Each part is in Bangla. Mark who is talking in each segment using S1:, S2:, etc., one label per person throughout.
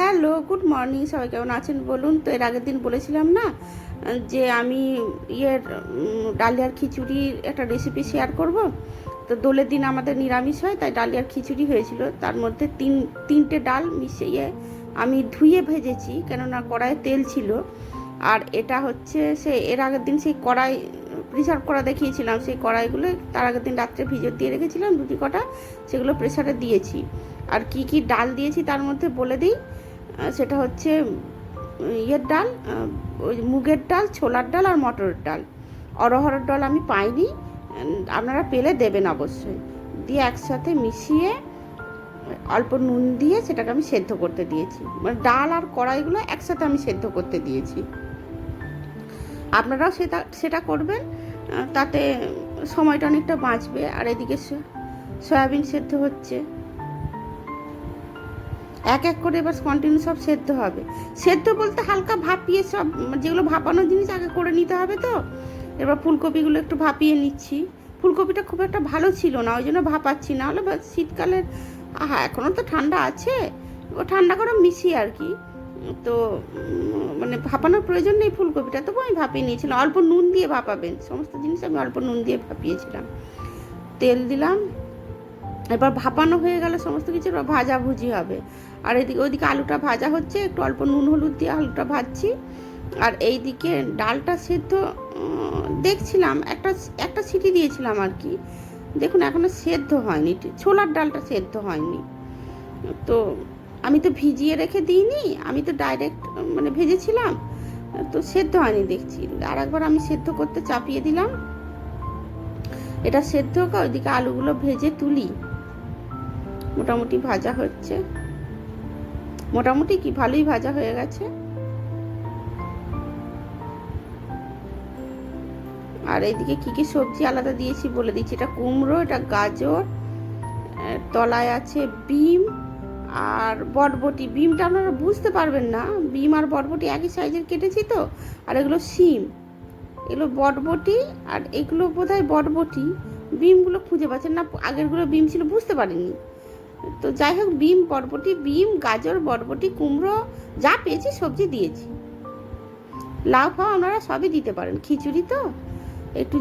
S1: হ্যালো, গুড মর্নিং, সবাই কেমন আছেন? বলুন তো, এর আগের দিন বলেছিলাম না, যে আমি ইয়ের ডালিয়ার খিচুড়ির একটা রেসিপি শেয়ার করব। তো দোলের দিন আমাদের নিরামিষ হয়, তাই ডালিয়ার খিচুড়ি হয়েছিল। তার মধ্যে তিন, তিনটে ডাল মিশিয়ে আমি ধুয়ে ভেজেছি, কেননা কড়াইয়ে তেল ছিল। আর এটা হচ্ছে সে, এর আগের দিন সেই কড়াই প্রিসার্ভ করা দেখিয়েছিলাম, সেই কড়াইগুলো তার আগের দিন রাত্রে ভিজর দিয়ে রেখেছিলাম, দুটি কটা, সেগুলো প্রেসারে দিয়েছি। আর কি কি ডাল দিয়েছি তার মধ্যে বলে দিই। সেটা হচ্ছে ইয়ের ডাল ওই মুগের ডাল, ছোলার ডাল আর মটরের ডাল। অরহরের ডাল আমি পাইনি আপনারা পেলে দেবেন অবশ্যই। দিয়ে একসাথে মিশিয়ে, অল্প নুন দিয়ে সেটাকে আমি সেদ্ধ করতে দিয়েছি। মানে ডাল আর কড়াইগুলো একসাথে আমি সেদ্ধ করতে দিয়েছি। আপনারাও সেটা সেটা করবেন তাতে সময়টা অনেকটা বাঁচবে। আর এদিকে সয়াবিন সেদ্ধ হচ্ছে। এক এক করে এবার কন্টিনিউ সব সেদ্ধ হবে। সেদ্ধ বলতে হালকা ভাপিয়ে সব, যেগুলো ভাপানো জিনিস আগে করে নিতে হবে তো। এবার ফুলকপিগুলো একটু ভাপিয়ে নিচ্ছি। ফুলকপিটা খুব একটা ভালো ছিল না, ওই জন্য ভাপাচ্ছি না। হলে শীতকালের, আহা এখনও তো ঠান্ডা আছে। ও ঠান্ডা করে মিশিয়ে আর কি। তো মানে ভাপানোর প্রয়োজন নেই ফুলকপিটা, তবু আমি ভাপিয়ে নিয়েছিলাম। অল্প নুন দিয়ে ভাপাবেন। সমস্ত জিনিস আমি অল্প নুন দিয়ে ভাপিয়েছিলাম। তেল দিলাম। এবার ভাপানো হয়ে গেলে সমস্ত কিছু ভাজা ভুজি হবে। আর এদিকে, ওইদিকে আলুটা ভাজা হচ্ছে, একটু অল্প নুন হলুদ দিয়ে আলুটা ভাজছি। আর এই দিকে ডালটা সেদ্ধ দেখছিলাম, একটা একটা সিটি দিয়েছিলাম আর কি। দেখুন, এখনও সেদ্ধ হয়নি, ছোলার ডালটা সেদ্ধ হয়নি। তো আমি তো ভিজিয়ে রেখে দিইনি, আমি তো ডাইরেক্ট মানে ভেজেছিলাম, তো সেদ্ধ হয়নি দেখছি। আর একবার আমি সেদ্ধ করতে চাপিয়ে দিলাম। এটা সেদ্ধ হোক, ওইদিকে আলুগুলো ভেজে তুলি। মোটামুটি ভাজা হচ্ছে। মোটামুটি কি, ভালোই ভাজা হয়ে গেছে। আর এইদিকে কি কি সবজি আলাদা দিয়েছি বলে দিচ্ছি। এটা কুমড়ো, এটা গাজর তলায় আছে বিম আর বটবটি। বিমটা আপনারা বুঝতে পারবেন না, বিম আর বটবটি একই সাইজের কেটেছি তো, আর এগুলো শিম। এগুলো বটবটি আর এগুলো বোধহয় বটবটি। বিমগুলো খুঁজে পাচ্ছেন না, আগেরগুলো বিম ছিল, বুঝতে পারিনি। তো যাই হোক, বিম বরবটি, বিম, গাজর, বরবটি, কুমড়ো, যা পেয়েছি সবজি দিয়েছি। লাউ ফাও আপনারা সবই দিতে পারেন। খিচুড়ি তো, একটু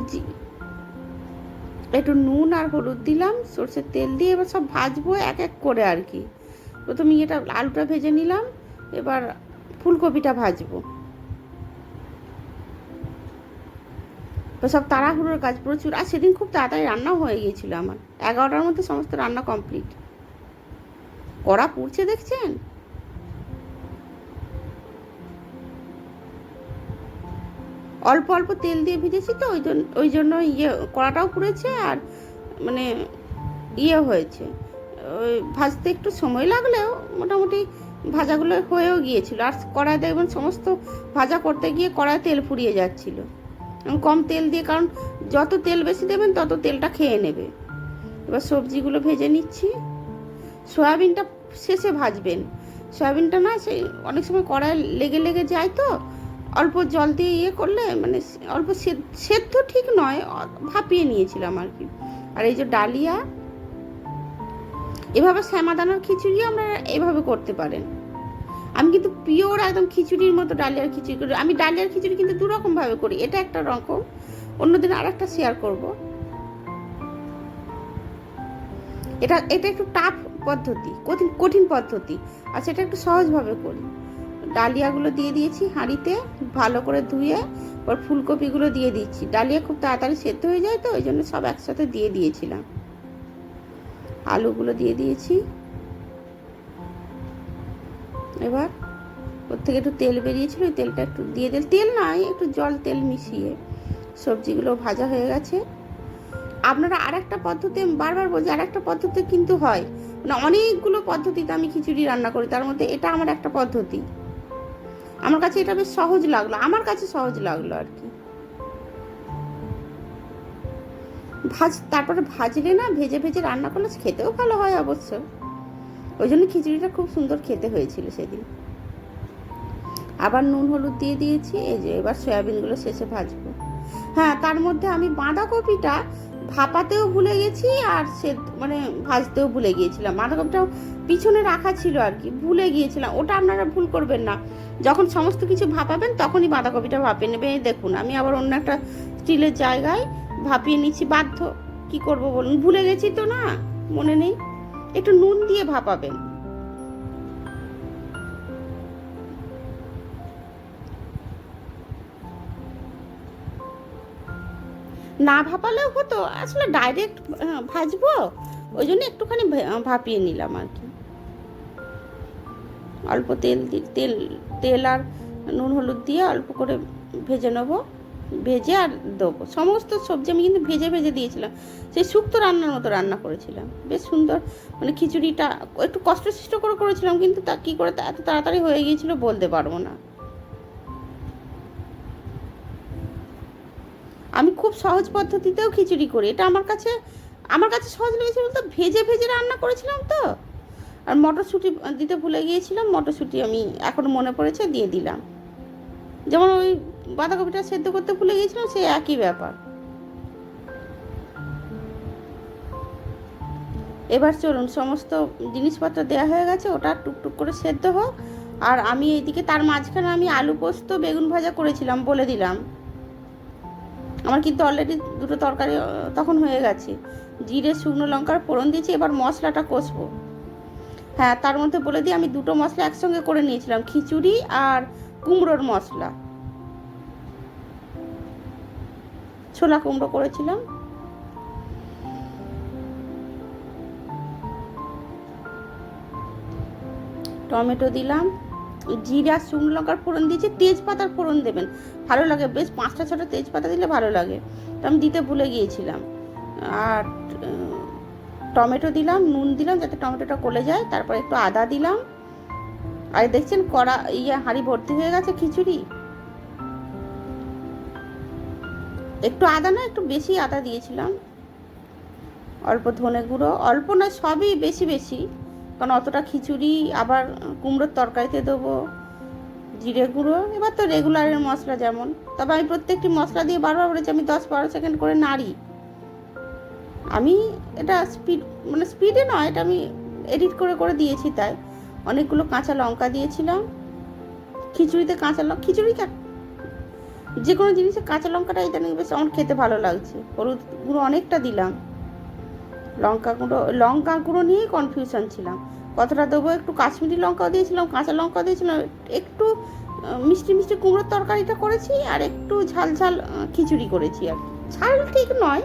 S1: একটু নুন আর হলুদ দিলাম, সর্ষের তেল দিয়ে এবার সব ভাজবো এক এক করে আর কি। প্রথমে এটা আলুটা ভেজে নিলাম, এবার ফুলকপিটা ভাজবো। সব তাড়াহুড়োর কাজ, প্রচুর, আর সেদিন খুব তাড়াতাড়ি রান্নাও হয়ে গিয়েছিল আমার। এগারোটার মধ্যে সমস্ত রান্না কমপ্লিট। কড়া পুড়ছে দেখছেন? অল্প অল্প তেল দিয়ে ভেজেছি তো, ওই জন্য ওই জন্য ইয়ে কড়াটাও পুড়েছে আর মানে ইয়ে হয়েছে। ওই ভাজতে একটু সময় লাগলেও মোটামুটি ভাজাগুলো হয়েও গিয়েছিল। আর কড়াই দেখবেন সমস্ত ভাজা করতে গিয়ে কড়ায় তেল ফুরিয়ে যাচ্ছিল। কম তেল দিয়ে, কারণ যত তেল বেশি দেবেন তত তেলটা খেয়ে নেবে। এবার সবজিগুলো ভেজে নিচ্ছি। সয়াবিনটা শেষে ভাজবেন। সয়াবিনটা না সেই অনেক সময় কড়াই লেগে লেগে যায় তো, অল্প জল দিয়ে ইয়ে করলে মানে অল্প সেদ্ধ ঠিক নয় ভাপিয়ে নিয়েছিলাম আর কি। আর এই যে ডালিয়া, এভাবে শ্যামাদানার খিচুড়ি আমরা এভাবে করতে পারেন। আমি কিন্তু পিওর একদম খিচুড়ির মতো ডালিয়ার খিচুড়ি করি। আমি ডালিয়ার খিচুড়ি কিন্তু দু রকম ভাবে করি, এটা একটা রকম। অন্যদিন আর একটা শেয়ার করব। এটা এটা একটু টাফ পদ্ধতি, কঠিন কঠিন পদ্ধতি। আর সেটা একটু সহজভাবে করি। ডালিয়াগুলো দিয়ে দিয়েছি হাঁড়িতে, ভালো করে ধুয়ে, ওর ফুলকপিগুলো দিয়ে দিচ্ছি। ডালিয়া খুব তাড়াতাড়ি সেদ্ধ হয়ে যায় তো, ওই জন্য সব একসাথে দিয়ে দিয়েছিলাম। আলুগুলো দিয়ে দিয়েছি। এবার ওর থেকে একটু তেল বেরিয়েছিল, ওই তেলটা একটু দিয়ে দিল। তেল নয় একটু জল, তেল মিশিয়ে সবজিগুলো ভাজা হয়ে গেছে। আপনারা আরেকটা পদ্ধতি বারবার বলছি আর একটা পদ্ধতি কিন্তু হয়। মানে অনেকগুলো পদ্ধতিতে আমি খিচুড়ি রান্না করি, তার মধ্যে এটা আমার একটা পদ্ধতি। আমার কাছে এটা বেশ সহজ লাগল, আমার কাছে সহজ লাগল আর কি। ভাজ, তারপরে ভাজলে না, ভেজে ভেজে রান্না করলে খেতেও ভালো হয় অবশ্য। ওই জন্য খিচুড়িটা খুব সুন্দর খেতে হয়েছিল সেদিন। আবার নুন হলুদ দিয়ে দিয়েছি, এই যে এবার সয়াবিনগুলো শেষে ভাজবো। হ্যাঁ তার মধ্যে আমি বাঁধাকপিটা ভাপাতেও ভুলে গেছি আর সে মানে ভাজতেও ভুলে গিয়েছিলাম। বাঁধাকপিটাও পিছনে রাখা ছিল আর কি, ভুলে গিয়েছিলাম। ওটা আপনারা ভুল করবেন না। যখন সমস্ত কিছু ভাপাবেন, তখনই বাঁধাকপিটা ভাপিয়ে নেবে দেখুন, আমি আবার অন্য একটা স্টিলের জায়গায় ভাপিয়ে নিচ্ছি। বাধ্য কি করব বলুন? ভুলে গেছি তো না? মনে নেই? একটু নুন দিয়ে ভাপাবেন। না ভাপালেও হতো। আসলে ডাইরেক্ট ভাজবো। ওই জন্য একটুখানি ভাপিয়ে নিলাম আর কি। অল্প তেল তেল তেল আর নুন, হলুদ দিয়ে অল্প করে ভেজে নেব। ভেজে আর দেবো। সমস্ত সবজি আমি কিন্তু ভেজে ভেজে দিয়েছিলাম। সেই শুক্তো রান্নার মতো রান্না করেছিলাম। বেশ সুন্দর। মানে খিচুড়িটা, একটু কষ্টসৃষ্ট করে করেছিলাম, কিন্তু তা কী করে এত তাড়াতাড়ি হয়ে গিয়েছিল বলতে পারব না। আমি খুব সহজ পদ্ধতিতেও খিচুড়ি করি। এটা আমার কাছে আমার কাছে সহজ লেগেছে বলতে ভেজে ভেজে রান্না করেছিলাম তো। আর মটরশুঁটি দিতে ভুলে গিয়েছিলাম, মটরশুঁটি আমি এখন মনে পড়েছে দিয়ে দিলাম। যেমন ওই বাঁধাকপিটা সেদ্ধ করতে ভুলে গিয়েছিলাম, সেই একই ব্যাপার। এবার চলুন, সমস্ত জিনিসপত্র দেওয়া হয়ে গেছে, ওটা টুকটুক করে সেদ্ধ হোক। আর আমি এইদিকে তার মাঝখানে আমি আলু পোস্ত, বেগুন ভাজা করেছিলাম বলে দিলাম। আমার কিন্তু অলরেডি দুটো তরকারি তখন হয়ে গেছে। জিরে, শুকনো লঙ্কার ফোড়ন দিয়েছি, এবার মশলাটা কষবো। হ্যাঁ তার মধ্যে বলে দিই, আমি দুটো মশলা একসঙ্গে করে নিয়েছিলাম, খিচুড়ি আর কুমড়োর মশলা। ছোলা কুমড়ো করেছিলাম। টমেটো দিলাম। জিরা, শুকনো লঙ্কার ফোড়ন দিয়েছি, তেজপাতার ফোড়ন দেবেন। ভালো লাগে, বেশ পাঁচটা ছটা তেজপাতা দিলে ভালো লাগে। তো আমি দিতে ভুলে গিয়েছিলাম। আর টমেটো দিলাম, নুন দিলাম যাতে টমেটোটা গলে যায়। তারপর একটু আদা দিলাম। আর দেখছেন কড়া ইয়ে হাঁড়ি ভর্তি হয়ে গেছে খিচুড়ি। একটু আদা না, একটু বেশি আদা দিয়েছিলাম। অল্প ধনে গুঁড়ো, অল্প না সবই বেশি বেশি। কারণ অতটা খিচুড়ি আবার কুমড়োর তরকারিতে দেবো, জিরে গুঁড়ো, এবার তো রেগুলারের মশলা যেমন। তবে আমি প্রত্যেকটি মশলা দিয়ে বারবার বলেছি, আমি দশ বারো সেকেন্ড করে নাড়ি। আমি এটা স্পিড মানে স্পিডে নয়, এটা আমি এডিট করে করে দিয়েছি তাই। অনেকগুলো কাঁচা লঙ্কা দিয়েছিলাম। খিচুড়িতে কাঁচা লঙ্কা, খিচুড়ি যে কোনো জিনিসে কাঁচা লঙ্কাটা ইদানিং বেশ আমার খেতে ভালো লাগছে। হলুদ গুঁড়ো অনেকটা দিলাম। লঙ্কা গুঁড়ো লঙ্কা গুঁড়ো নিয়েই কনফিউশন ছিলাম। কতটা দেবো, একটু কাশ্মীরি লঙ্কাও দিয়েছিলাম, কাঁচা লঙ্কাও দিয়েছিলাম, একটু মিষ্টি মিষ্টি কুমড়োর তরকারিটা করেছি আর একটু ঝাল ঝাল খিচুড়ি করেছি আর। ঝাল ঠিক নয়।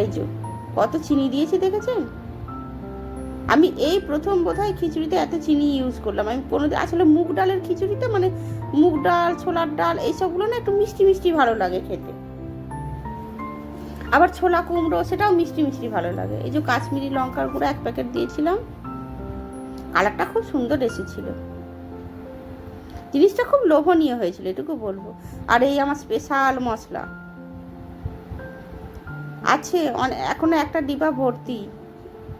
S1: এই যে, কত চিনি দিয়েছি দেখেছেন? আমি এই প্রথম বোধহয় খিচুড়িতে এত চিনি ইউজ করলাম। আমি কোনো আসলে মুগ ডালের খিচুড়িতে মানে মুগ ডাল, ছোলার ডাল, এইসবগুলো না একটু মিষ্টি মিষ্টি ভালো লাগে খেতে। আবার ছোলা কুমড়ো, সেটাও মিষ্টি মিষ্টি ভালো লাগে। এই যে কাশ্মীরি লঙ্কার গুঁড়ো এক প্যাকেট দিয়েছিলাম, কালারটা খুব সুন্দর এসেছিল। জিনিসটা খুব লোভনীয় হয়েছিল, এটুকু বলব। আর এই আমার স্পেশাল মশলা। আছে এখনও একটা ডিবা ভর্তি।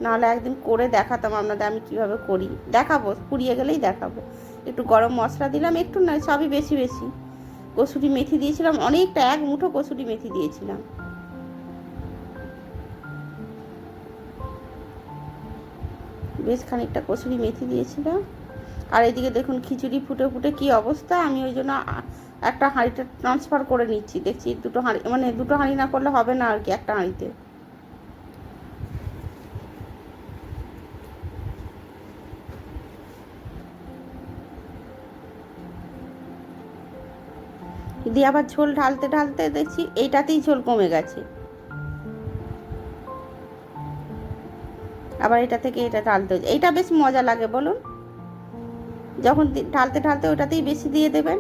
S1: নাহলে একদিন করে দেখাতাম আপনাদের আমি কীভাবে করি। দেখাবো, পুড়িয়ে গেলেই দেখাবো। একটু গরম মশলা দিলাম, একটু নয় সবই বেশি বেশি। কসুরি মেথি দিয়েছিলাম, অনেকটা, এক মুঠো কসুরি মেথি দিয়েছিলাম। বেশ খানিকটা কসুরি মেথি দিয়েছিলাম। আর এদিকে দেখুন খিচুড়ি ফুটে ফুটে কি অবস্থা, আমি ওই জন্য একটা হাঁড়িটা ট্রান্সফার করে নিচ্ছি। দেখছি দুটো হাঁড়ি মানে দুটো হাঁড়ি না করলে হবে না আর কি একটা হাঁড়িতে। দিয়ে আবার ঝোল ঢালতে ঢালতে দেখছি এইটাতেই ঝোল কমে গেছে। আবার এটা থেকে এটা ঢালতে এইটা বেশ মজা লাগে, বলুন। যখন ঢালতে ঢালতে ওটাতেই বেশি দিয়ে দেবেন।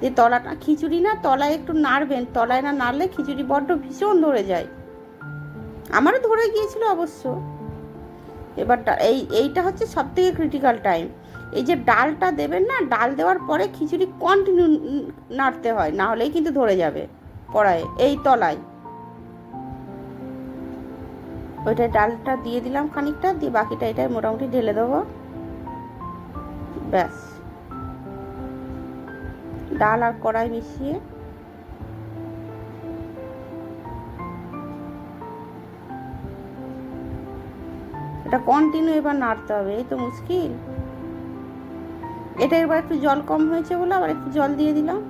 S1: দিয়ে তলাটা, খিচুড়ি না, তলায় একটু নাড়বেন। তলায় না নাড়লে খিচুড়ি বড্ড ভীষণ ধরে যায়। আমারও ধরে গিয়েছিল অবশ্য। এবার এই, এইটা হচ্ছে সব থেকে ক্রিটিক্যাল টাইম এই যে ডালটা দেবেন না, ডাল দেওয়ার পরে খিচুড়ি কন্টিনিউ নাড়তে হয়, না হলেই কিন্তু ধরে যাবে কড়াইয়ে, এই তলায়। ওইটা ডালটা দিয়ে দিলাম খানিকটা, দিয়ে বাকিটা এটাই মোটামুটি ঢেলে দেবো। ব্যাস। ডাল আর কড়াই মিশিয়ে। এটা কন্টিনিউ এবার নাড়তে হবে, এই তো মুশকিল। এটা এবার একটু জল কম হয়েছে বলে আবার একটু জল দিয়ে দিলাম।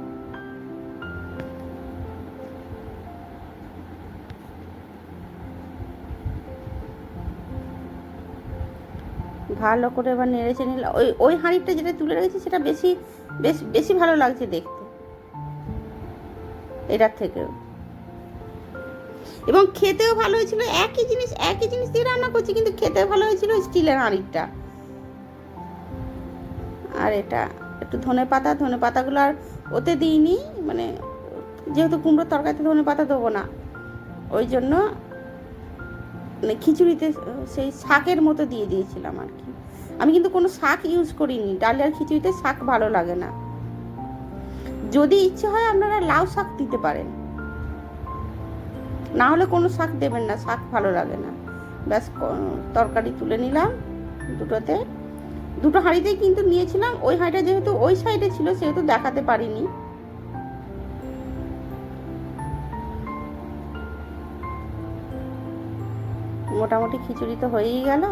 S1: ভালো করে এবার নেড়েছে নিলাম। ওই ওই হাঁড়িটা যেটা তুলে রেখেছি, সেটা বেশি, বেশ, বেশি ভালো লাগছে দেখতে। এটার থেকেও। এবং খেতেও ভালো হয়েছিল। একই জিনিস একই জিনিস দিয়ে রান্না করছি, কিন্তু খেতেও ভালো হয়েছিল স্টিলের হাঁড়িটা। আর এটা, একটু ধনে পাতা, ধনে পাতাগুলো আর ওতে দিইনি মানে যেহেতু কুমড়োর তরকারিতে ধনে পাতা দেবো না, ওই জন্য মানে খিচুড়িতে সেই শাকের মতো দিয়ে দিয়েছিলাম আর কি। আমি কিন্তু কোনো শাক ইউজ করিনি, ডাল আর খিচুড়িতে শাক ভালো লাগে না। যদি ইচ্ছে হয় আপনারা লাউ শাক দিতে পারেন। না হলে কোনো শাক দেবেন না, শাক ভালো লাগে না। ব্যাস তরকারি তুলে নিলাম দুটোতে। দুটো হাঁড়িতেই কিন্তু নিয়েছিলাম, ওই হাঁড়িটা যেহেতু ওই সাইডে ছিল, সেহেতু দেখাতে পারিনি। মোটামুটি খিচুড়ি তো হয়েই গেল।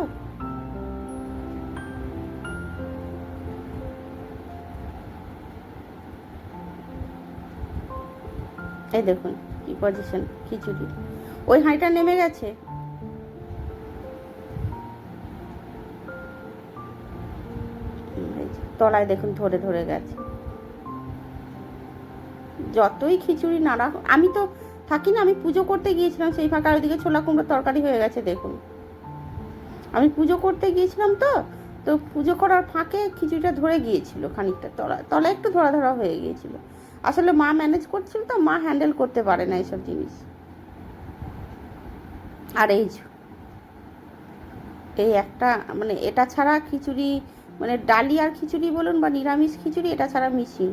S1: এই দেখুন, কি পজিশন খিচুড়ি। ওই হাঁড়িটা নেমে গেছে। তলায় দেখুন, ধরে ধরে গেছে। যতই খিচুড়ি নাড়া আমি তো থাকি না, আমি পুজো করতে গিয়েছিলাম, সেই ফাঁকা ওইদিকে ছোলা কুমড়ো তরকারি হয়ে গেছে, দেখুন। আমি পুজো করতে গিয়েছিলাম তো তো পুজো করার ফাঁকে খিচুড়িটা ধরে গিয়েছিল খানিকটা, তলা তলা একটু ধরা ধরা হয়ে গিয়েছিল। আসলে মা ম্যানেজ করছিল তো, মা হ্যান্ডেল করতে পারে না এইসব জিনিস। আর এই এই একটা মানে এটা ছাড়া খিচুড়ি মানে ডালি আর খিচুড়ি বলুন বা নিরামিষ খিচুড়ি, এটা ছাড়া মিশিং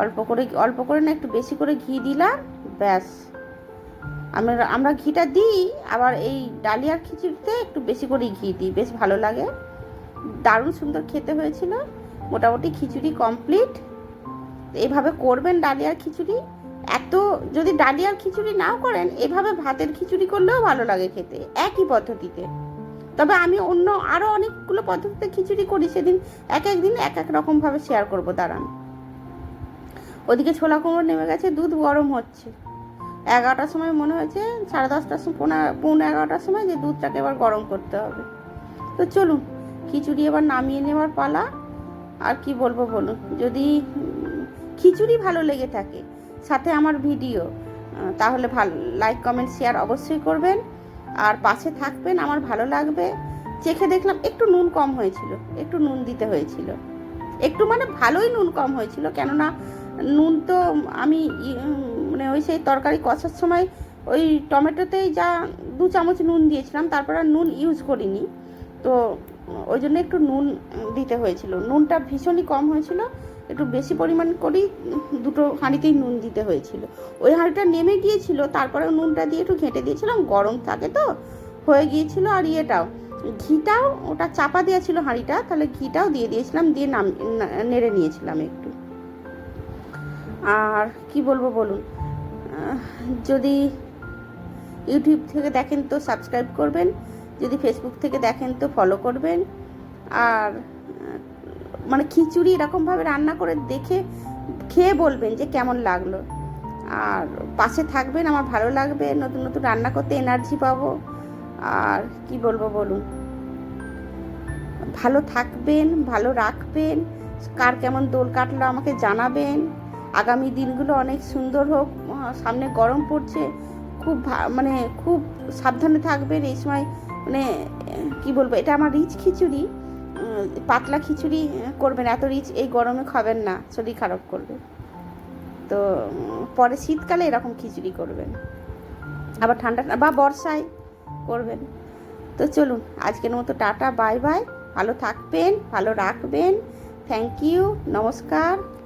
S1: অল্প করে অল্প করে না, একটু বেশি করে ঘি দিলাম ব্যাস। আমরা আমরা ঘিটা দিই, আবার এই ডালিয়ার খিচুড়িতে একটু বেশি করে ঘি দিই, বেশ ভালো লাগে। দারুণ সুন্দর খেতে হয়েছিল, মোটামুটি খিচুড়ি কমপ্লিট এভাবে করবেন ডালিয়ার খিচুড়ি, এত যদি ডালিয়ার খিচুড়ি নাও করেন, এভাবে ভাতের খিচুড়ি করলেও ভালো লাগে খেতে, একই পদ্ধতিতে। তবে আমি অন্য আরও অনেকগুলো পদ্ধতিতে খিচুড়ি করি, সেদিন এক এক দিন এক এক রকমভাবে শেয়ার করব, দাঁড়ান। ওদিকে ছোলা কুমড়ো নেমে গেছে, দুধ গরম হচ্ছে। এগারোটার সময় মনে হয়েছে, সাড়ে দশটার সময় পৌনে পৌনে এগারোটার সময় যে দুধটাকে এবার গরম করতে হবে। তো চলুন, খিচুড়ি এবার নামিয়ে নেওয়ার পালা। আর কি বলব বলুন, যদি খিচুড়ি ভালো লেগে থাকে, সাথে আমার ভিডিও তাহলে ভালো লাইক কমেন্ট শেয়ার অবশ্যই করবেন। আর পাশে থাকবেন আমার ভালো লাগবে। চেখে দেখলাম একটু নুন কম হয়েছিল, একটু নুন দিতে হয়েছিল। একটু মানে ভালোই নুন কম হয়েছিল, কেননা নুন তো আমি মানে ওই সেই তরকারি কষার সময় ওই টমেটোতেই যা দু চামচ নুন দিয়েছিলাম, তারপর আর নুন ইউজ করিনি। তো ওই জন্য একটু নুন দিতে হয়েছিল। নুনটা ভীষণই কম হয়েছিল, একটু বেশি পরিমাণ করেই দুটো হাঁড়িতেই নুন দিতে হয়েছিল। ওই হাঁড়িটা নেমে গিয়েছিল তারপরে নুনটা দিয়ে একটু ঘেঁটে দিয়েছিলাম, গরম থাকে তো, হয়ে গিয়েছিল। আর ইয়েটাও, ঘিটাও, ওটা চাপা দেওয়া ছিল হাঁড়িটা, তাহলে ঘিটাও দিয়ে দিয়েছিলাম, দিয়ে নাম নেড়ে নিয়েছিলাম একটু। আর কি বলব বলুন? যদি ইউটিউব থেকে দেখেন তো সাবস্ক্রাইব করবেন, যদি ফেসবুক থেকে দেখেন তো ফলো করবেন, আর মানে খিচুড়ি এরকমভাবে রান্না করে দেখে, খেয়ে বলবেন যে কেমন লাগল। আর পাশে থাকবেন, আমার ভালো লাগবে, নতুন নতুন রান্না করতে এনার্জি পাবো। আর কি বলব বলুন? ভালো থাকবেন, ভালো রাখবেন, কার কেমন দোল কাটলো আমাকে জানাবেন। আগামী দিনগুলো অনেক সুন্দর হোক। সামনে গরম পড়ছে, খুব মানে খুব সাবধানে থাকবেন এই সময় মানে কি বলব, এটা আমার রিচ খিচুড়ি পাতলা খিচুড়ি করবেন, এত রিচ এই গরমে খাবেন না, শরীর খারাপ করবে। তো, পরে শীতকালে এরকম খিচুড়ি করবেন। আবার ঠান্ডা, বা বর্ষায় করবেন। তো চলুন, আজকের মতো টাটা, বাই বাই, ভালো থাকবেন, ভালো রাখবেন থ্যাংক ইউ নমস্কার।